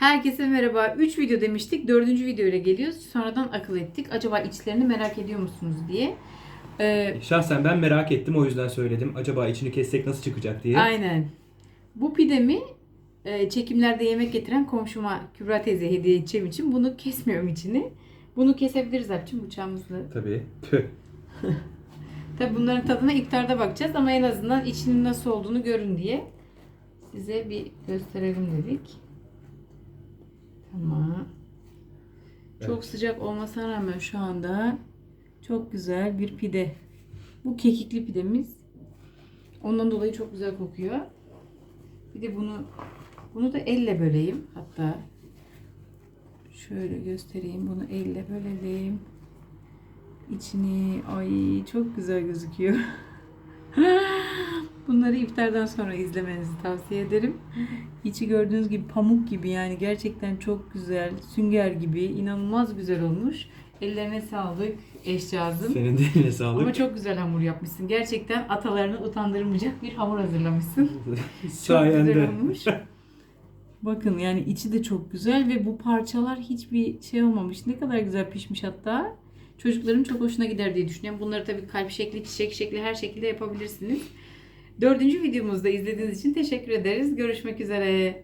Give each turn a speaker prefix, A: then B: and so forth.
A: Herkese merhaba. 3 video demiştik. 4. video ile geliyoruz. Sonradan akıl ettik. Acaba içlerini merak ediyor musunuz diye. Ee,
B: Şahsen ben merak ettim o yüzden söyledim. Acaba içini kessek nasıl çıkacak diye.
A: aynen. Bu pidemi e, çekimlerde yemek getiren komşuma Kübra teyze hediye edeceğim için bunu kesmiyorum içini. Bunu kesebiliriz Alpçim bıçağımızla.
B: Tabii. Tüh.
A: Tabi bunların tadına iftarda bakacağız ama en azından içinin nasıl olduğunu görün diye size bir gösterelim dedik. Çok
B: Evet.
A: sıcak olmasına rağmen şu anda çok güzel bir pide. Bu kekikli pidemiz. Ondan dolayı çok güzel kokuyor. Bir de bunu bunu da elle böleyim hatta. Şöyle göstereyim. Bunu elle bölelim. İçini ay çok güzel gözüküyor. Bunları iftardan sonra izlemenizi tavsiye ederim. İçi gördüğünüz gibi pamuk gibi yani gerçekten çok güzel, sünger gibi inanılmaz güzel olmuş. Ellerine sağlık eşcağızım.
B: Senin de eline sağlık.
A: Ama çok güzel hamur yapmışsın. Gerçekten atalarını utandırmayacak bir hamur hazırlamışsın. Çok güzel
B: Sayende.
A: olmuş. Bakın yani içi de çok güzel ve bu parçalar hiçbir şey olmamış. Ne kadar güzel pişmiş hatta. Çocukların çok hoşuna gider diye düşünüyorum. Bunları tabii kalp şekli, çiçek şekli her şekilde yapabilirsiniz. Dördüncü videomuzda izlediğiniz için teşekkür ederiz. Görüşmek üzere.